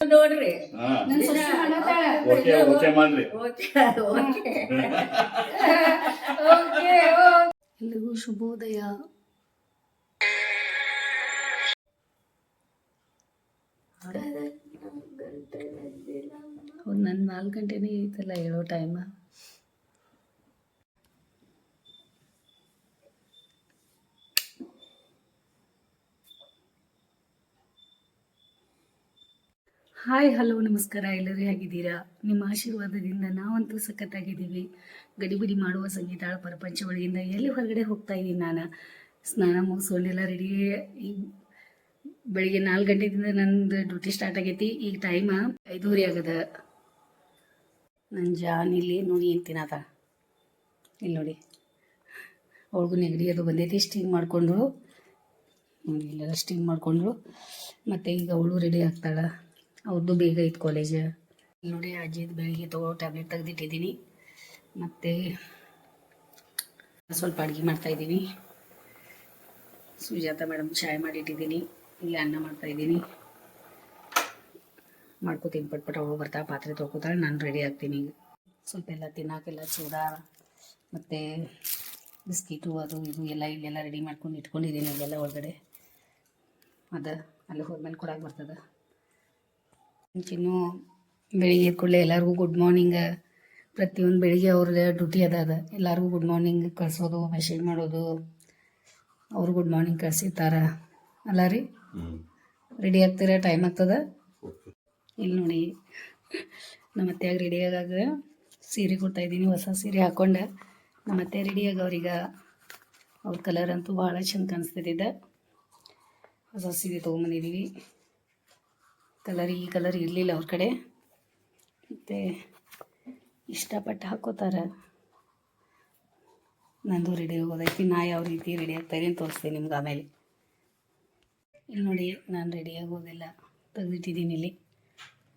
ನೋಡ್ರಿ. ನನ್ ಸೊಸೆ. ಓಕೆ ಓಕೆ ಮಾಡ್ರಿ ಓಕೆ ಓಕೆ ಓಕೆ, ಓಕೆ. ಎಲ್ರಿಗೂ ಶುಭೋದಯ. ಹೌದು ನನ್ ನಾಲ್ಕು ಗಂಟೆನೇ ಐತಲ್ಲ ಹೇಳೋ ಟೈಮ್ ಹಾಯ್ ಹಲೋ ನಮಸ್ಕಾರ. ಎಲ್ಲರೂ ಹೇಗಿದ್ದೀರಾ? ನಿಮ್ಮ ಆಶೀರ್ವಾದದಿಂದ ನಾವಂತೂ ಸಖತ್ತಾಗಿದ್ದೀವಿ. ಗಡಿಬಿಡಿ ಮಾಡುವ ಸಂಗೀತಾಳ ಪ್ರಪಂಚ ಒಳಗಿಂದ ಎಲ್ಲಿ ಹೊರಗಡೆ ಹೋಗ್ತಾ ಇದ್ದೀನಿ ನಾನು? ಸ್ನಾನ ಮುಗಿಸ್ಕೊಂಡೆಲ್ಲ ರೆಡಿ ಬೆಳಿಗ್ಗೆ ನಾಲ್ಕು ಗಂಟೆದಿಂದ ನಂದು ಡ್ಯೂಟಿ ಸ್ಟಾರ್ಟ್ ಆಗೈತಿ. ಈಗ ಟೈಮ ಐದೂವರೆ ಆಗದ. ನನ್ನ ಜಾನ್ ಇಲ್ಲಿ ನೋಡಿ ಏನು ತಿನ್ನದ? ಇಲ್ಲಿ ನೋಡಿ. ಅವ್ರಿಗೂ ನೆಗಡಿ ಅದು ಬಂದೈತಿ ಸ್ಟೀಮ್ ಮಾಡಿಕೊಂಡ್ರು. ಇಲ್ಲೆಲ್ಲ ಸ್ಟೀಮ್ ಮಾಡಿಕೊಂಡ್ರು. ಮತ್ತು ಈಗ ಅವಳು ರೆಡಿ ಆಗ್ತಾಳೆ. ಅವ್ರದ್ದು ಬೇಗ ಇತ್ತು ಕಾಲೇಜ್ ನೋಡಿ ಅಜ್ಜಿದು ಬೆಳಿಗ್ಗೆ ತಗೋ ಟ್ಯಾಬ್ಲೆಟ್ ತೆಗೆದಿಟ್ಟಿದ್ದೀನಿ. ಮತ್ತು ಸ್ವಲ್ಪ ಅಡುಗೆ ಮಾಡ್ತಾಯಿದ್ದೀನಿ ಸುಜಾತ ಮೇಡಮ್ ಚಾಯ್ ಮಾಡಿಟ್ಟಿದ್ದೀನಿ. ಇಲ್ಲಿ ಅನ್ನ ಮಾಡ್ತಾಯಿದ್ದೀನಿ ಮಾಡ್ಕೋತೀನಿ ಪಟ್ ಹೋಗಿ ಬರ್ತಾ, ಪಾತ್ರೆ ತೊಳ್ಕೊತಾಳೆ, ನಾನು ರೆಡಿ ಆಗ್ತೀನಿ ಈಗ. ಸ್ವಲ್ಪ ಎಲ್ಲ ತಿನ್ನೋಕೆಲ್ಲ ಚೂಡಾ ಮತ್ತು ಬಿಸ್ಕಿಟು ಅದು ಇದು ಎಲ್ಲ ಇಲ್ಲೆಲ್ಲ ರೆಡಿ ಮಾಡ್ಕೊಂಡು ಇಟ್ಕೊಂಡಿದ್ದೀನಿ ಇಲ್ಲೆಲ್ಲ ಒಳಗಡೆ. ಅದು, ಅಲ್ಲಿ ಹೋದ್ಮೇಲೆ ಕೊಡಕ್ಕೆ ಬರ್ತದೆ. ಚಿನ್ನು ಬೆಳಿಗ್ಗೆ ಎದ್ದ ಕೂಡಲೇ ಎಲ್ಲರಿಗೂ ಗುಡ್ ಮಾರ್ನಿಂಗ್ ಪ್ರತಿಯೊಂದು ಬೆಳಿಗ್ಗೆ ಅವ್ರದ್ದು ಡ್ಯೂಟಿ ಅದ ಅದ. ಎಲ್ಲರಿಗೂ ಗುಡ್ ಮಾರ್ನಿಂಗ್ ಕಳ್ಸೋದು ಮೆಸೇಜ್ ಮಾಡೋದು. ಅವ್ರು ಗುಡ್ ಮಾರ್ನಿಂಗ್ ಕಳ್ಸಿರ್ತಾರೆ. ಅಲ್ಲ ರೀ? ರೆಡಿ ಆಗ್ತೀರ? ಟೈಮ್ ಆಗ್ತದ? ಇಲ್ಲಿ ನೋಡಿ. ನಮ್ಮ ಅತ್ತೆಯಾಗ ರೆಡಿ ಆಗಾಗ ಸೀರೆ ಕೊಡ್ತಾ ಇದ್ದೀನಿ ಹೊಸ ಸೀರೆ ಹಾಕ್ಕೊಂಡೆ ನಮ್ಮ ಅತ್ತೆ ರೆಡಿ ಆಗವ್ರೀಗ ಅವ್ರ ಕಲರ್ ಅಂತೂ ಭಾಳ ಚಂದ ಕಾಣಿಸ್ತಿದ್ದ ಹೊಸ ಸೀರೆ ತೊಗೊಂಬಂದಿದ್ದೀವಿ ಕಲರ್ ಈ ಕಲರ್ ಇರಲಿಲ್ಲ ಅವ್ರ ಕಡೆ. ಮತ್ತು ಇಷ್ಟಪಟ್ಟು ಹಾಕೋತಾರೆ. ನಂದು ರೆಡಿ ಆಗೋದೈತಿ ನಾ ಯಾವ ರೀತಿ ರೆಡಿ ಆಗ್ತಾಯಿದೆ ಅಂತ ತೋರಿಸ್ತೀನಿ ನಿಮ್ಗೆ ಆಮೇಲೆ. ಇಲ್ಲಿ ನೋಡಿ, ನಾನು ರೆಡಿ ಆಗೋದಿಲ್ಲ ತೆಗೆದಿಟ್ಟಿದ್ದೀನಿ ಇಲ್ಲಿ.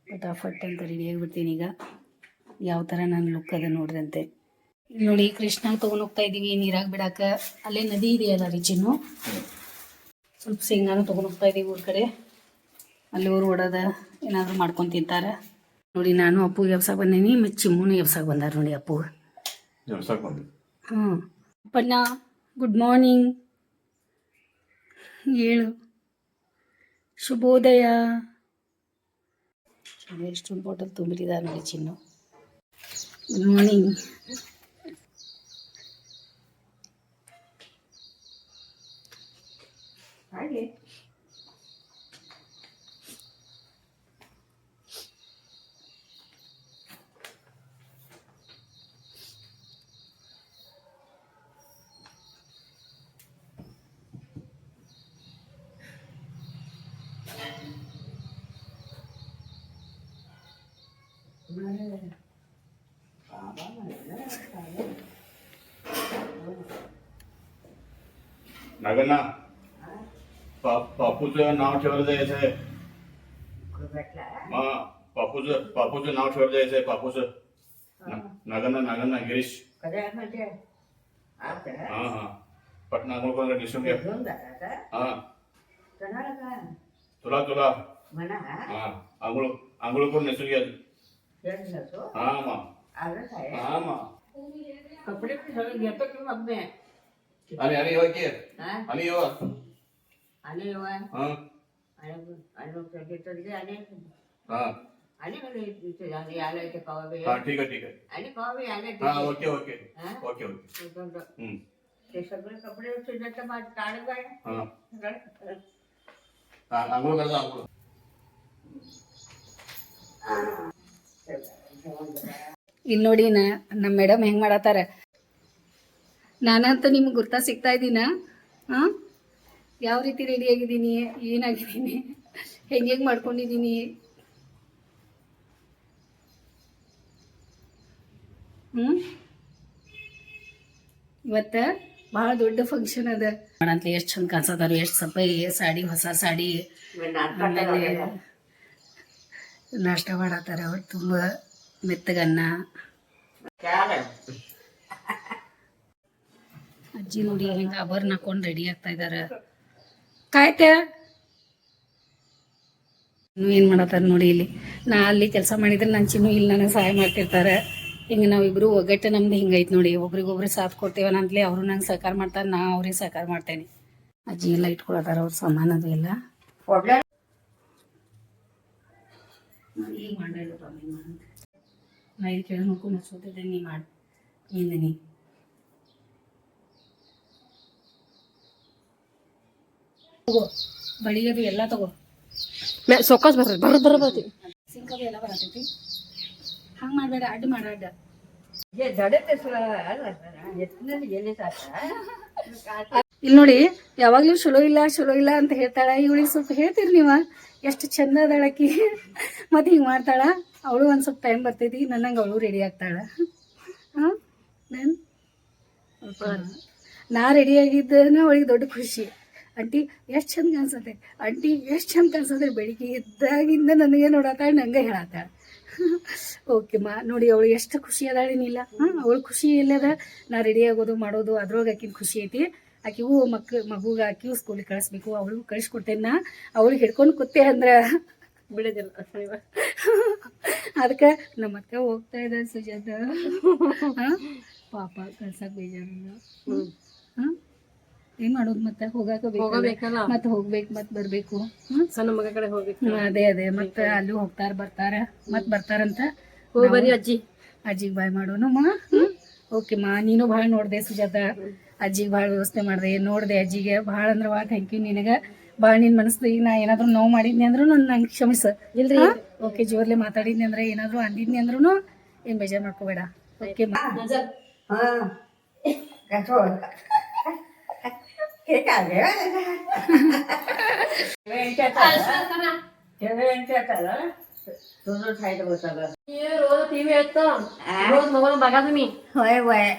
ಫಟಾಫಟ್ ಅಂತ ರೆಡಿ ಆಗಿಬಿಡ್ತೀನಿ ಈಗ. ಯಾವ ಥರ ನಾನು ಲುಕ್ ಅದ ಇಲ್ಲಿ ನೋಡಿ ಕೃಷ್ಣ ತೊಗೊಂಡು ಹೋಗ್ತಾ ಇದ್ದೀವಿ, ನೀರಾಗಿ ಬಿಡಾಕ. ಅಲ್ಲೇ ನದಿ ಇದೆಯಲ್ಲ ರೀ ಚಿನ್ನು ಸ್ವಲ್ಪ ಶೇಂಗಾನು ತೊಗೊಂಡು ಹೋಗ್ತಾ ಇದ್ದೀವಿ ಊರ ಕಡೆ. ಅಲ್ಲಿ ಊರು ಹೊಡೋದ ಏನಾದರೂ ಮಾಡ್ಕೊಂಡು ತಿಂತಾರೆ? ನೋಡಿ ನಾನು ಅಪ್ಪು ಎಬ್ಸಕ್ಕೆ ಬಂದೀನಿ ಮತ್ತು ಚಿಮ್ಮುನು ಎಬ್ಸಕ್ಕೆ ಬಂದಾರ ನೋಡಿ ಅಪ್ಪು. ಹ್ಞೂ ಅಪ್ಪಣ್ಣ ಗುಡ್ ಮಾರ್ನಿಂಗ್ ಏಳು ಶುಭೋದಯ. ಎಷ್ಟು ಬಾಟಲ್ ತುಂಬಿಟ್ಟಿದ್ದಾರೆ ನೋಡಿ ಚಿನ್ನು. ಗುಡ್ ಮಾರ್ನಿಂಗ್ ಹಾಗೆ. नागना पा पापूचं नाव ठेवायला जायचं आहे पापूच पापूचं पापूचं. नाव ठेवायला जायचं आहे पापूचं नागना गिरीश हा हा. पटना अकोलकोला दिसून घ्या हा. तुला तुला हा आंघोळ आंघोळ करून नेसून घ्या हा मा. हा मा. कपडे घेतो किंवा मी आणि आणि येवा की हा आणि येवा आणि येवा हा आणि आणि मग त्याचे तरी आणि हा आणि मग इथे आणि आलं ते कवा बी हा ठीक आहे ठीक आहे आणि कवा बी आले हा ओके ओके हा? ओके ओके हम्म. ते सगळे कपडे तुझ्याचं माझं ताण काय हा सगळं आ- आंघोळ करता आंघोळ ಇಲ್ಲಿ ನೋಡಿ ನಾ ನಮ್ಮ ಮೇಡಮ್ ಹೆಂಗೆ ಮಾಡತ್ತಾರ ನಾನಂತೂ ನಿಮ್ಗೆ ಗುರ್ತಾ ಸಿಗ್ತಾ ಇದ್ದೀನ? ಹಾಂ ಯಾವ ರೀತಿ ರೆಡಿ ಆಗಿದ್ದೀನಿ? ಏನಾಗಿದ್ದೀನಿ? ಹೆಂಗೆ ಹೆಂಗೆ ಮಾಡ್ಕೊಂಡಿದ್ದೀನಿ? ಹ್ಞೂ ಇವತ್ತು ಭಾಳ ದೊಡ್ಡ ಫಂಕ್ಷನ್ ಅದ. ಅಂತ ಎಷ್ಟು ಚಂದ ಕಾಣಿಸತ್ತಾರ ಎಷ್ಟು ಸಪ್ಪೆ ಸಾಡಿ ಹೊಸ ಸಾಡಿ. ನಾಷ್ಟ ಮಾಡತ್ತಾರ ಅವ್ರು ತುಂಬ ಮೆತ್ತಗನ್ನ. ಅಜ್ಜಿ ನೋಡಿ ಹೆಂಗೆ ಆಭರಣ ಹಾಕೊಂಡು ರೆಡಿ ಆಗ್ತಾ ಇದಾರ. ಕಾಯ್ತೆ ಇನ್ನು ಏನು ಮಾಡತ್ತಾರ ನೋಡಿ ಇಲ್ಲಿ. ನಾ ಅಲ್ಲಿ ಕೆಲಸ ಮಾಡಿದ್ರೆ ನನ್ನ ಚಿನ್ನು ಇಲ್ಲಿ ನನಗೆ ಸಹಾಯ ಮಾಡ್ತಿರ್ತಾರೆ. ಹಿಂಗೆ ನಾವಿಬ್ರು ಒಗ್ಗಟ್ಟು ನಮ್ದು ಹಿಂಗೈತೆ ನೋಡಿ. ಒಬ್ರಿಗೊಬ್ರು ಸಾಥ್ ಕೊಡ್ತೇವೆ ಅಂತಲೇ ಅವರು ನಂಗೆ ಸಹಕಾರ ಮಾಡ್ತಾರೆ, ನಾ ಅವ್ರಿಗೆ ಸಹಕಾರ ಮಾಡ್ತೇನೆ. ಅಜ್ಜಿ ಎಲ್ಲ ಇಟ್ಕೊಳತ್ತಾರ ಅವ್ರ ಸಮಾನದು ಅದು ಎಲ್ಲ. ನೀನು ನಾ ಇಲ್ಲಿ ಕೇಳಿ ನೋಡ್ಕೊಂಡು ಹಚ್ಕೋತಿದ್ದೆ ನೀ ಮಾಡಿ ನೀ ತಗೋ ಬಡಿಯೋದು ಎಲ್ಲ ತಗೋ. ಸೊಕ್ಕಸ್ ಬರ್ತದೆ ಬರೋದ್ ಬರೋ ಬರ್ತೀವಿ ಸಿಂಕದು ಎಲ್ಲ ಬರತೈತಿ. ಹಂಗೆ ಮಾಡಬೇಡ ಅಡ್ಡ ಮಾಡ ಅಡ್ಡ. ಇಲ್ಲಿ ನೋಡಿ ಯಾವಾಗ್ಲೂ ಚಲೋ ಇಲ್ಲ ಚಲೋ ಇಲ್ಲ ಅಂತ ಹೇಳ್ತಾಳ. ಇವಳಿಗೆ ಸ್ವಲ್ಪ ಹೇಳ್ತೀರಿ ನೀವ? ಎಷ್ಟು ಚಂದ ಅದಾಳಕಿ ಮತ್ತೆ ಹಿಂಗ್ ಮಾಡ್ತಾಳ. ಅವಳು ಒಂದ್ ಸ್ವಲ್ಪ ಟೈಮ್ ಬರ್ತೈತಿ ನನ್ನಂಗೆ ಅವಳು ರೆಡಿ ಆಗ್ತಾಳ. ಹಾಂ? ನಾನು? ನಾ ರೆಡಿ ಆಗಿದ್ದನ ಅವಳಿಗೆ ದೊಡ್ಡ ಖುಷಿ. ಆಂಟಿ ಎಷ್ಟು ಚಂದ ಕಾಣಿಸತ್ತೆ ಆಂಟಿ ಎಷ್ಟು ಚಂದ ಕಾಣಿಸತ್ತೆ ಬೆಳಿಗ್ಗೆ ಎದ್ದಾಗಿಂದ ನನಗೆ ನೋಡತ್ತಾಳೆ ನಂಗೆ ಹೇಳತ್ತಾಳೆ ಓಕೆ ಮಾ ನೋಡಿ ಅವಳು ಎಷ್ಟು ಖುಷಿ ಅದಾಳೇನಿಲ್ಲ ಹಾಂ ಅವಳು ಖುಷಿ ಇಲ್ಲದ ನಾ ರೆಡಿ ಆಗೋದು ಮಾಡೋದು ಅದ್ರೊಳಗೆ ಆಕಿನ ಖುಷಿ ಐತಿ. ಆಕಿಗೂ ಮಕ್ಳು ಮಗುಗ ಆಕಿಗೂ ಸ್ಕೂಲಿಗೆ ಕಳಿಸ್ಬೇಕು ಅವಳಿಗೂ ಕಳಿಸ್ಕೊಡ್ತೇನೆ ನಾ. ಅವಳಿಗೆ ಹಿಡ್ಕೊಂಡು ಕೂತೆ ಅಂದ್ರೆ ಬಿಡೋದಿಲ್ಲ ಅದಕ್ಕೆ ನಮ್ಮ ಅತ್ತೆ ಹೋಗ್ತಾ ಇದ್ದ ಸುಜಾತ. ಹಾಂ ಪಾಪ ಕಳ್ಸಕ್ ಹ್ಞೂ ಹಾಂ? ಏನ್ ಮಾಡೋದು ಮತ್ತೆ ಹೋಗಾಕ ಹೋಗಬೇಕಲ್ಲ? ಮತ್ತೆ ಹೋಗ್ಬೇಕು ಮತ್ತೆ ಬರ್ಬೇಕು. ಸಣ್ಣ ಮಗ ಕಡೆ ಹೋಗ್ಬೇಕು. ಅದೇ ಅದೇ. ಮತ್ತೆ ಅಲ್ಲಿ ಹೋಗ್ತಾರ ಬರ್ತಾರ. ಮತ್ ಬರ್ತಾರಂತ ಹೋಗಿ ಬರ್ರಿ ಅಜ್ಜಿ. ಅಜ್ಜಿಗೆ ಬಾಯ್ ಮಾಡೋನು ಮಾ? ಓಕೆ ಮಾ ನೀನು ಬಾಳ ನೋಡ್ದೆ ಸುಜಾತ. ಅಜ್ಜಿಗೆ ಭಾಳ ವ್ಯವಸ್ಥೆ ಮಾಡ್ದೆ. ನೋಡ್ದೆ ಅಜ್ಜಿಗೆ. ಭಾಳ ಅಂದ್ರ ಭಾಳ ಥ್ಯಾಂಕ್ ಯು ನಿನಗೆ. ಭಾಳ ನಿನ್ ಮನಸ್ಸು ಈಗ ನಾ ಏನಾದ್ರು ನೋವು ಮಾಡಿದ್ನಿ ಅಂದ್ರೂ ನಂಗೆ ಕ್ಷಮಿಸ. ಇಲ್ರಿ. ಓಕೆ ಜೋರ್ಲೆ ಮಾತಾಡಿದ್ನಿ ಅಂದ್ರೆ ಏನಾದ್ರು ಅಂದಿದ್ನಿ ಅಂದ್ರೂ ಏನ್ ಬೇಜಾರ್ ಮಾಡ್ಕೋಬೇಡ. ಓಕೆ ಮಾ. ಹಾ. ಕಸೋ हे काय रे तुझं खायचं बघ सगळं रोज टीव्ही येत रोज मोबाईल बघा तुम्ही होय वय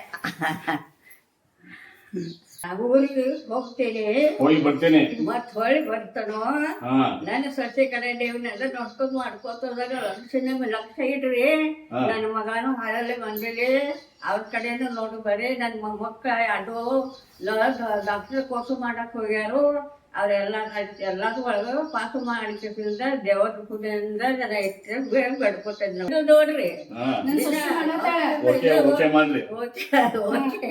ಊರಿಗೆ ಹೋಗ್ತೇನೆ. ಹೋಗಿ ಬರ್ತೇನೆ. ಮತ್ ಹೊಳಿ ಬರ್ತಾನೋ? ಹಾ. ನನ್ನ ಸೊಸೆ ಕಡೆ ಇವನ್ನೆಲ್ಲ ನೋಡ್ಕೊಂಡ್ ಮಾಡ್ಕೋತದಾಗ ಲಕ್ಷಣ ಲಕ್ಷ ಇಡ್ರಿ. ನನ್ನ ಮಗನು ಹಾಳಲ್ಲಿ ಬಂದಿಲಿ ಅವ್ರ ಕಡೆಯಿಂದ ನೋಡು ಬರೀ. ನನ್ನ ಮೊಮ್ಮಕ್ಕ ಅದು ಡಾಕ್ಟರ್ ಕೋರ್ಸು ಮಾಡಕ್ ಹೋಗ್ಯಾರು. ಅವರೆಲ್ಲ ಎಲ್ಲಾದ್ರು ಒಳಗ ಪಾಸು ಮಾಡಿಕೆಯಿಂದ ದೇವರ ಪೂಜೆಯಿಂದ ಜನ ಇಟ್ಟು ಬೇಗ ನಾವು. ಇದು ನೋಡ್ರಿ. ಓಕೆ ಓಕೆ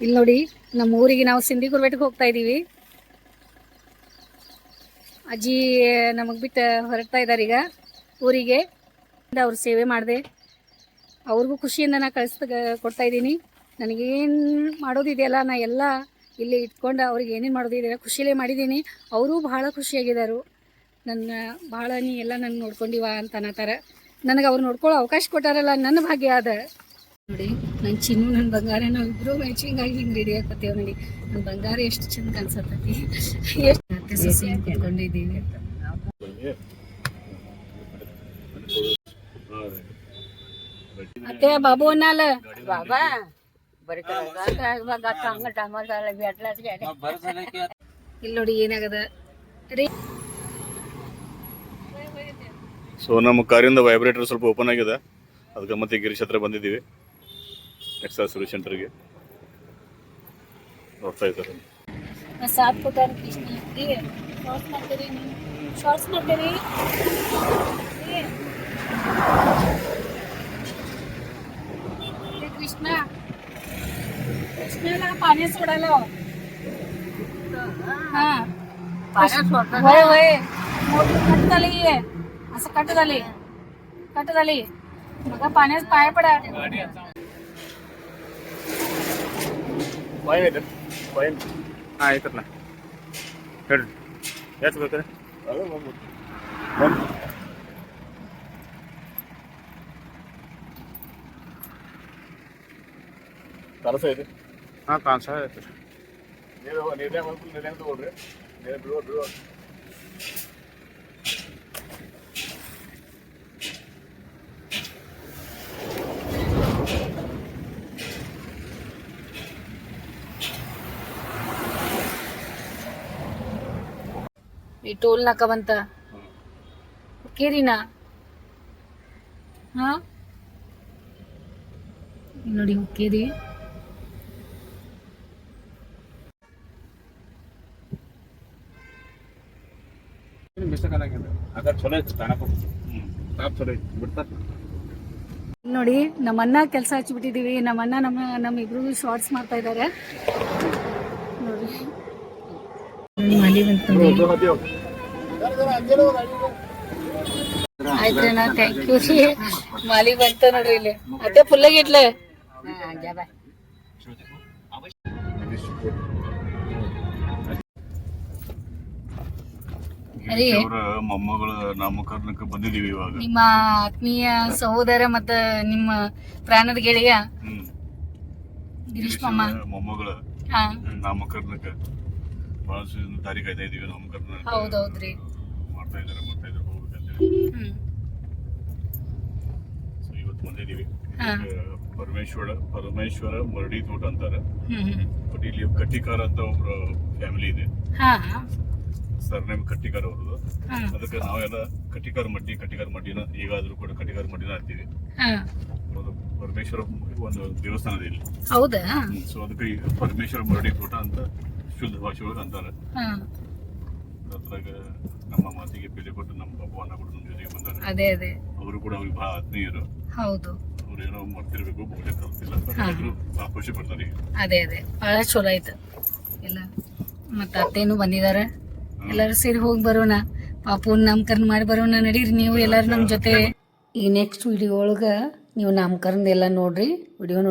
ಇಲ್ಲಿ ನೋಡಿ, ನಮ್ಮ ಊರಿಗೆ ನಾವು ಸಿಂಧಿ ಬೆಟ್ಟಕ್ಕೆ ಹೋಗ್ತಾ ಇದ್ದೀವಿ ಅಜ್ಜಿ ನಮಗೆ ಬಿಟ್ಟು ಹೊರಡ್ತಾ ಇದ್ದಾರೆ ಈಗ ಊರಿಗೆ. ಅವ್ರ ಸೇವೆ ಮಾಡಿದೆ. ಅವ್ರಿಗೂ ಖುಷಿಯಿಂದ ನಾನು ಕಳಿಸ್ತಾ ಕೊಡ್ತಾ ಇದ್ದೀನಿ ನನಗೇನು ಮಾಡೋದಿದೆಯಲ್ಲ, ನಾ ಎಲ್ಲ ಇಲ್ಲಿ ಇಟ್ಕೊಂಡು ಅವ್ರಿಗೆ ಏನೇನು ಮಾಡೋದಿದೆಯಲ್ಲ ಖುಷಿಯಲ್ಲೇ ಮಾಡಿದ್ದೀನಿ ಅವರು ಭಾಳ ಖುಷಿಯಾಗಿದ್ದಾರೆ ನನ್ನ ಭಾಳ ನೀ ಎಲ್ಲ ನನ್ನ ನೋಡ್ಕೊಂಡಿವ ಅಂತ ಅನ್ನತಾರೆ ನನಗೆ ಅವ್ರು ನೋಡ್ಕೊಳ್ಳೋ ಅವಕಾಶ ಕೊಟ್ಟಾರಲ್ಲ, ನನ್ನ ಭಾಗ್ಯ ಅದ. ನೋಡಿ ನನ್ನ ಚಿನ್ನು ನನ್ನ ಬಂಗಾರ ನಾವು ಇಬ್ರು ಮ್ಯಾಚಿಂಗ್ ಆಗಿ ಹಿಂಗೆ ರೆಡಿ ಹಾಕೋತೇವೆ ನೋಡಿ ನನ್ನ ಬಂಗಾರ ಎಷ್ಟು ಚಂದ ಕಾಣಿಸತ್ತೈತಿ ಎಷ್ಟು ಕುತ್ಕೊಂಡಿದ್ದೀವಿ ಅಂತ. ಅತ್ತೆ ಬಾಬು ಅನ್ನಲ್ಲ? ಬಾಬಾ ಇಲ್ಲಿ ನೋಡಿ ಏನಾಗದ? ಸೊ ನಮ್ಮ ಕಾರಿಂದ ವೈಬ್ರೇಟರ್ ಸ್ವಲ್ಪ ಓಪನ್ ಆಗಿದೆ. ಅದಕ್ಕೆ ಮತ್ತೆ ಗಿರೀಶ್ ಹತ್ರ ಬಂದಿದ್ದೀವಿ. ಎಕ್ಸ್ಟ್ರಾ ಸರ್ವಿಸ್ ಸೆಂಟರ್ಗೆ ನೋಡ್ತಾ ಇದ್ದಾರೆ ನಾ ಸಾಥ್ ಕೊಟ್ಟಾರ ಕೃಷ್ಣ ರೀ ಶಾರ್ಟ್ಸ್ ಮಾಡ್ತೀರಿ ನೀವು ಶಾರ್ಟ್ಸ್ ಮಾಡ್ತೀರಿ ರೀ. ರೀ कृष्ण कृष्णाला पाणी सोडायला हा होय होय मोठी कट झाली असं कट झाली कट झाली मग पाण्यात पाय पडा ಫೈನ್ ಐತೆ ಫೈನ್ ಹಾಂ ಆಯ್ತಲ್ಲ ಹೇಳಿ ಎಷ್ಟು ಬೇಕಾರೆ ಕಲಸ ಐತಿ ಹಾಂ ಕಾನ್ಸ ಐತೆ ನೀರು ನೀರೇ ಮಾಡ್ಕೊಂಡು ನೀರೇ ತಗೊಳ್ರಿ ನೀರು ಬಿಡುವ ಬಿಡುವ. ಈ ಟೋಲ್ ನಾಕ ಬಂತ? ಕೇರಿನಾ? ಹಾ? ನೋಡಿ ಕೇರಿ. ನೋಡಿ ನಮ್ಮ ಅಣ್ಣ ಕೆಲಸ ಹಚ್ಚಿಬಿಟ್ಟಿದೀವಿ ನಮ್ಮ ಅಣ್ಣ ನಮ್ಮ ನಮ್ಮ ಇಬ್ರು ಶಾರ್ಟ್ಸ್ ಮಾಡ್ತಾ ಇದ್ದಾರೆ ನೋಡಿ. ಆಯ್ತ್ರಣ್ಣ ಥ್ಯಾಂಕ್ ಯು ರೀ. ಮಾಲಿ ಬಂತ ನೋಡ್ರಿ ಇಲ್ಲಿ. ಅತ್ತೆ ಫುಲ್ಲಾಗಿಟ್ಲೆ ಅರಿ ಅವರ ಮೊಮ್ಮಗಳ ನಾಮಕರಣಕ್ಕೆ ಬಂದಿದೀವಿ ಇವಾಗ. ನಿಮ್ಮ ಆತ್ಮೀಯ ಸಹೋದರ ಮತ್ತ ನಿಮ್ಮ ಪ್ರಾಣದ ಗೆಳೆಯ ಹ್ಮ್. ಗಿರೀಶ್ ಮಾಮ. ಮೊಮ್ಮಗಳ ಹಾ. ನಾಮಕರಣಕ್ಕೆ. ಬಹಳ ತಾರೀಕು ಆಯ್ತಾ ಇದೀವಿ ನಾಮಕರಣ ಹೌದೌದ್ರಿ. ಮಾಡ್ತಾ ಇದ್ದಾರೆ ಮಾಡ್ತಾ ಇದ್ದಾರೆ ಹೋಗ್ಬೇಕಂತೇಳಿ ಹ್ಮ್. ಸೊ ಇವತ್ತು ಬಂದಿದೀವಿ ಹಾ. ಪರಮೇಶ್ವರ ಪರಮೇಶ್ವರ ಮರಡಿ ತೋಟ ಅಂತಾರೆ. ಹ್ಮ್ ಹ್ಮ್. ಬಟ್ ಇಲ್ಲಿ ಕಟ್ಟಿಕಾರ ಅಂತ ಒಬ್ರು ಫ್ಯಾಮಿಲಿ ಇದೆ. ಹಾ. ಸರ್ನೇಮ್ ಕಟ್ಟಿಕಾರ ಅವ್ರದ್ದು. ಹಾ. ಅದಕ್ಕೆ ನಾವೆಲ್ಲ ಕಟ್ಟಿಕಾರ ಮಡ್ಡಿ ಕಟ್ಟಿಕಾರ ಮಡ್ಡಿನ ಈಗಾದ್ರೂ ಕೂಡ ಕಟ್ಟಿಕಾರ ಮಡ್ಡಿನ ಹಾಕ್ತೀವಿ. ಹಾ. ಪರಮೇಶ್ವರ ಒಂದು ದೇವಸ್ಥಾನ ಇದೆ ಇಲ್ಲಿ. ಹೌದಾ? ಸೊ ಅದಕ್ಕೆ ಈ ಪರಮೇಶ್ವರ ಮರಡಿ ತೋಟ ಅಂತ ಶುದ್ಧ ಭಾಷೆಗಳು ಅಂತಾರೆ. ಹಾ. ಅದ್ರಾಗ ನಮ್ಮ ಮಾತಿಗೆ ಬೆಲೆ ಕೊಟ್ಟು ನಮ್ಮ ಭಗವಾನ ಕೂಡ ನಮ್ಮ ಜೊತೆಗೆ ಬಂದಾರೆ. ಅದೇ ಅದೇ. ಅವರು ಕೂಡ ಅವ್ರಿಗೆ ಬಹಳ ಆತ್ಮೀಯರು. ಹೌದು. ಅವ್ರು ಏನೋ ಮಾಡ್ತಿರ್ಬೇಕು ಬಹಳ ಕಲ್ತಿಲ್ಲ ಬಹಳ ಖುಷಿ ಪಡ್ತಾರೆ ಅದೇ ಅದೇ. ಬಹಳ ಚಲೋ ಆಯ್ತು. ಎಲ್ಲ. ಮತ್ತೆ ಅತ್ತೇನು ಬಂದಿದ್ದಾರೆ ಎಲ್ಲರೂ ಸೇರಿ ಹೋಗಿ ಬರೋಣ. ಪಾಪು ನಾಮಕರಣ ಮಾಡಿ ಬರೋಣ. ನಡೀರಿ ನೀವು ಎಲ್ಲರೂ ನಮ್ಮ ಜೊತೆ. ಈ ನೆಕ್ಸ್ಟ್ ವಿಡಿಯೋ ಒಳಗೆ ನೀವು ನಾಮಕರಣ ಎಲ್ಲ ನೋಡ್ರಿ. ವಿಡಿಯೋ ನೋಡಿ